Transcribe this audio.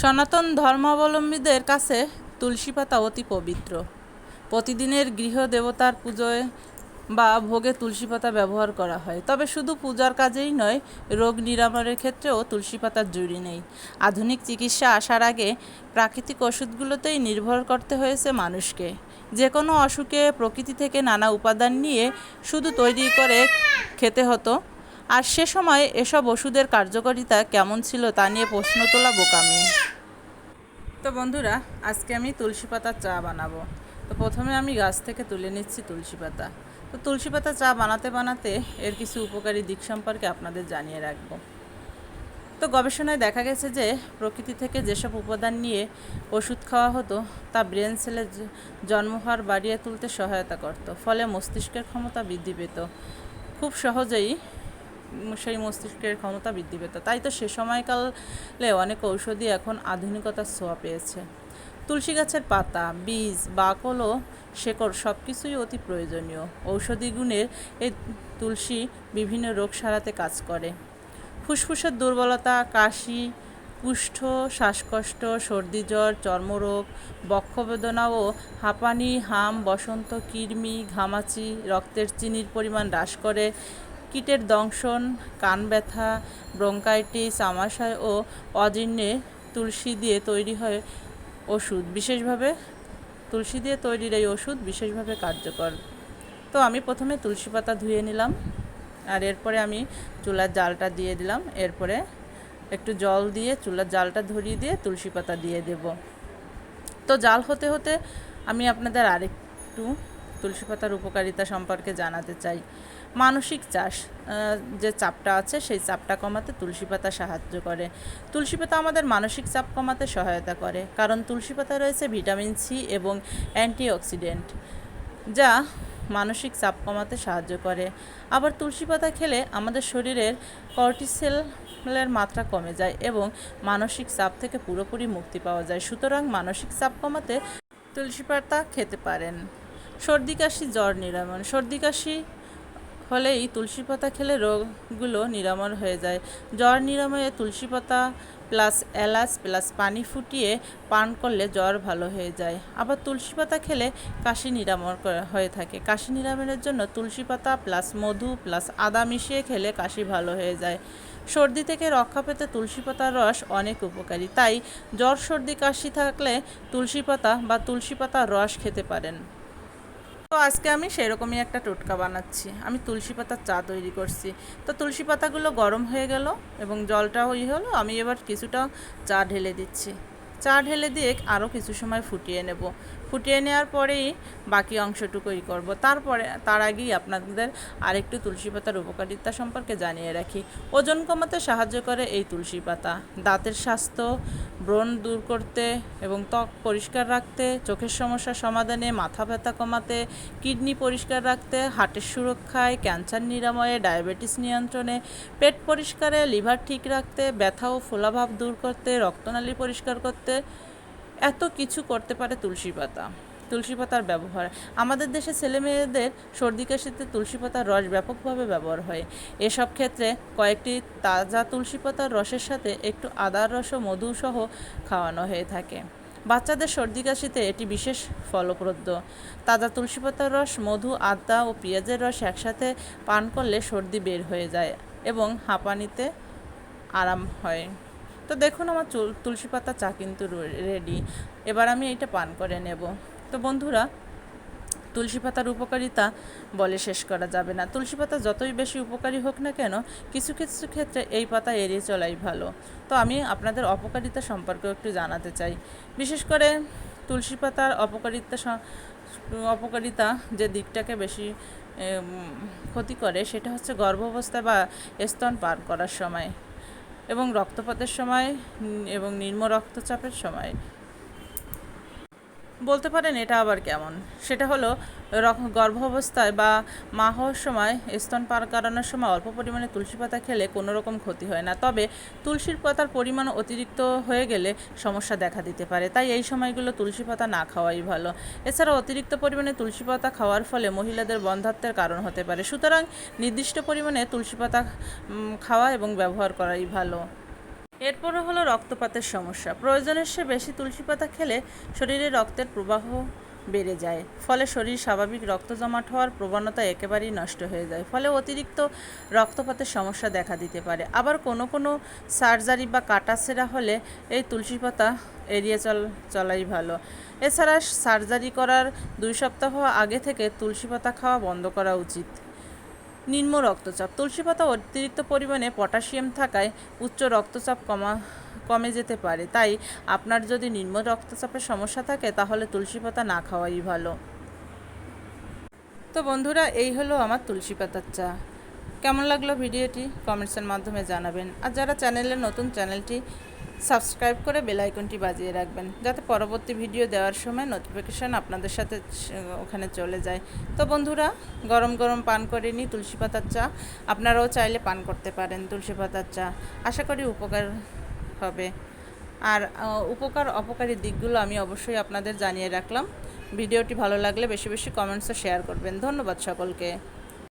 সনাতন ধর্মাবলম্বীদের কাছে তুলসী পাতা অতি পবিত্র। প্রতিদিনের গৃহ দেবতার পুজোয় বা ভোগে তুলসী পাতা ব্যবহার করা হয়। তবে শুধু পূজার কাজেই নয়, রোগ নিরাময়ের ক্ষেত্রেও তুলসী পাতার জুড়ি নেই। আধুনিক চিকিৎসা আসার আগে প্রাকৃতিক ওষুধগুলোতেই নির্ভর করতে হয়েছে মানুষকে। যে কোনো অসুখে প্রকৃতি থেকে নানা উপাদান নিয়ে শুধু তৈরি করে খেতে হতো আর সে সময় এসব ওষুধের কার্যকারিতা কেমন ছিল তা নিয়ে প্রশ্ন তোলা বোকামি। তো বন্ধুরা, আজকে আমি তুলসী পাতার চা বানাবো। তো প্রথমে আমি গাছ থেকে তুলে নিচ্ছি তুলসী পাতা। তো তুলসী পাতা চা বানাতে বানাতে এর কিছু উপকারী দিক সম্পর্কে আপনাদের জানিয়ে রাখব। তো গবেষণায় দেখা গেছে যে, প্রকৃতি থেকে যেসব উপাদান নিয়ে ওষুধ খাওয়া হতো, তা ব্রেন সেলের হওয়ার বাড়িয়ে তুলতে সহায়তা করত। ফলে মস্তিষ্কের ক্ষমতা বৃদ্ধি পেত। খুব সহজেই সেই মস্তিষ্কের ক্ষমতা বৃদ্ধি পেত। তাই তো সে সময়কালে অনেক ঔষধি এখন আধুনিকতার ছোঁয়া পেয়েছে। তুলসী গাছের পাতা, বীজ, বাকল ও শেকড় সব কিছুই অতি প্রয়োজনীয়। ঔষধি গুণের এই তুলসী বিভিন্ন রোগ সারাতে কাজ করে। ফুসফুসের দুর্বলতা, কাশি, কুষ্ঠ, শ্বাসকষ্ট, সর্দি জ্বর, চর্মরোগ বক্ষবেদনা ও হাঁপানি, হাম, বসন্ত, কৃমি, ঘামাচি, রক্তের চিনির পরিমাণ হ্রাস করে। কীটের দংশন, কান ব্যথা, ব্রঙ্কাইটিস, আমাশয় ও অজীর্ণে তুলসী দিয়ে তৈরি হয় ওষুধ। বিশেষভাবে তুলসী দিয়ে তৈরির এই ওষুধ বিশেষভাবে কার্যকর। তো আমি প্রথমে তুলসী পাতা ধুয়ে নিলাম আর এরপরে আমি চুলার জালটা দিয়ে দিলাম। এরপরে একটু জল দিয়ে চুলার জালটা ধরিয়ে দিয়ে তুলসী পাতা দিয়ে দেব। তো জাল হতে হতে আমি আপনাদের আরেকটু তুলসী পাতার উপকারিতা সম্পর্কে জানাতে চাই। মানসিক চাষ যে চাপটা আছে সেই চাপটা কমাতে তুলসী পাতা সাহায্য করে। তুলসী পাতা আমাদের মানসিক চাপ কমাতে সহায়তা করে, কারণ তুলসী পাতা রয়েছে ভিটামিন সি এবং অ্যান্টিঅক্সিডেন্ট, যা মানসিক চাপ কমাতে সাহায্য করে। আবার তুলসী পাতা খেলে আমাদের শরীরের কর্টিসেলের মাত্রা কমে যায় এবং মানসিক চাপ থেকে পুরোপুরি মুক্তি পাওয়া যায়। সুতরাং মানসিক চাপ কমাতে তুলসী পাতা খেতে পারেন। সর্দি কাশি জ্বর নিরাময়, সর্দি কাশি হলেই তুলসী পাতা খেলে রোগগুলো নিরাময় হয়ে যায়। জ্বর নিরাময়ে তুলসী পাতা প্লাস এলাচ প্লাস পানি ফুটিয়ে পান করলে জ্বর ভালো হয়ে যায়। আবার তুলসী পাতা খেলে কাশি নিরাময় হয়ে থাকে। কাশি নিরাময়ের জন্য তুলসী পাতা প্লাস মধু প্লাস আদা মিশিয়ে খেলে কাশি ভালো হয়ে যায়। সর্দি থেকে রক্ষা পেতে তুলসী পাতার রস অনেক উপকারী। তাই জ্বর, সর্দি, কাশি থাকলে তুলসী পাতা বা তুলসী পাতার রস খেতে পারেন। তো আজকে আমি সেরকমই একটা টোটকা বানাচ্ছি। আমি তুলসী পাতার চা তৈরি করছি। তো তুলসী পাতাগুলো গরম হয়ে গেল এবং জলটা ওই হলো, আমি এবার কিছুটা চা ঢেলে দিচ্ছি। চা ঢেলে দিয়ে আরও কিছু সময় ফুটিয়ে নেব। ফুটিয়ে নেওয়ার পরেই বাকি অংশটুকুই করব। তারপরে, তার আগেই আপনাদের আরেকটু তুলসী পাতার উপকারিতা সম্পর্কে জানিয়ে রাখি। ওজন কমাতে সাহায্য করে এই তুলসী পাতা। দাঁতের স্বাস্থ্য, ব্রণ দূর করতে এবং ত্বক পরিষ্কার রাখতে, চোখের সমস্যা সমাধানে, মাথা ব্যথা কমাতে, কিডনি পরিষ্কার রাখতে, হার্টের সুরক্ষায়, ক্যান্সার নিরাময়ে, ডায়াবেটিস নিয়ন্ত্রণে, পেট পরিষ্কারে, লিভার ঠিক রাখতে, ব্যথা ও ফোলাভাব দূর করতে, রক্তনালী পরিষ্কার করতে এত কিছু করতে পারে তুলসী পাতা, তুলসী পাতার ব্যবহার। আমাদের দেশে ছেলে মেয়েদের সর্দি কাশিতে তুলসী পাতার রস ব্যাপকভাবে ব্যবহার হয়। এসব ক্ষেত্রে কয়েকটি তাজা তুলসী পাতার রসের সাথে একটু আদার রস ও মধু সহ খাওয়ানো হয়ে থাকে। বাচ্চাদের সর্দি কাশিতে এটি বিশেষ ফলপ্রদ। তাজা তুলসী পাতার রস, মধু, আদা ও পেঁয়াজের রস একসাথে পান করলে সর্দি বের হয়ে যায় এবং হাঁপানিতে আরাম হয়। তো দেখুন, আমার চুল, তুলসী পাতা চা কিন্তু রেডি এবার আমি এইটা পান করে নেব। তো বন্ধুরা, তুলসী পাতার উপকারিতা বলে শেষ করা যাবে না। তুলসী পাতা যতই বেশি উপকারী হোক না কেন, কিছু কিছু ক্ষেত্রে এই পাতা এড়িয়ে চলাই ভালো। তো আমি আপনাদের অপকারিতা সম্পর্কেও একটু জানাতে চাই। বিশেষ করে তুলসী পাতার অপকারিতা অপকারিতা যে দিকটাকে বেশি ক্ষতি করে, সেটা হচ্ছে গর্ভাবস্থায় বা স্তন পার করার সময়। এবং রক্তপাতের সময় এবং নিম্ন রক্তচাপের সময় বলতে পারেন এটা আবার কেমন? সেটা হলো গর্ভাবস্থায় বা মা হওয়ার সময় স্তন পার করানোর সময় অল্প পরিমাণে তুলসী পাতা খেলে কোনো রকম ক্ষতি হয় না। তবে তুলসীর পাতার পরিমাণ অতিরিক্ত হয়ে গেলে সমস্যা দেখা দিতে পারে। তাই এই সময়গুলো তুলসী পাতা না খাওয়াই ভালো। এছাড়া অতিরিক্ত পরিমাণে তুলসী পাতা খাওয়ার ফলে মহিলাদের বন্ধাত্বের কারণ হতে পারে। সুতরাং নির্দিষ্ট পরিমাণে তুলসী পাতা খাওয়া এবং ব্যবহার করাই ভালো। এরপরে হলো রক্তপাতের সমস্যা। প্রয়োজনের সে বেশি তুলসী পাতা খেলে শরীরে রক্তের প্রবাহ বেড়ে যায়। ফলে শরীর স্বাভাবিক রক্ত জমাট হওয়ার প্রবণতা একেবারেই নষ্ট হয়ে যায়। ফলে অতিরিক্ত রক্তপাতের সমস্যা দেখা দিতে পারে। আবার কোনো কোনো সার্জারি বা কাটাছেঁড়া হলে এই তুলসী পাতা এড়িয়ে চল, চলাই ভালো। এছাড়া সার্জারি করার দুই সপ্তাহ আগে থেকে তুলসী পাতা খাওয়া বন্ধ করা উচিত। নিম্ন রক্তচাপ। তুলসী পাতা অতিরিক্ত পরিমাণে পটাশিয়াম থাকায় উচ্চ রক্তচাপ কমা, কমে যেতে পারে। তাই আপনার যদি নিম্ন রক্তচাপের সমস্যা থাকে, তাহলে তুলসী পাতা না খাওয়াই ভালো। তো বন্ধুরা, এই হলো আমার তুলসী পাতার চা। কেমন লাগল ভিডিওটি? কমেন্টসের মাধ্যমে জানাবেন। আর যারা চ্যানেলে নতুন, চ্যানেলটি সাবস্ক্রাইব করে বেল আইকনটি বাজিয়ে রাখবেন, যাতে পরবর্তী ভিডিও দেওয়ার সময় নোটিফিকেশান আপনাদের সাথে ওখানে চলে যায়। তো বন্ধুরা, গরম গরম পান করে নিই তুলসী পাতার চা। আপনারাও চাইলে পান করতে পারেন তুলসী পাতার চা। আশা করি উপকার হবে। আর উপকার অপকারী দিকগুলো আমি অবশ্যই আপনাদের জানিয়ে রাখলাম। ভিডিওটি ভালো লাগলে বেশি বেশি কমেন্টসে শেয়ার করবেন। ধন্যবাদ সকলকে।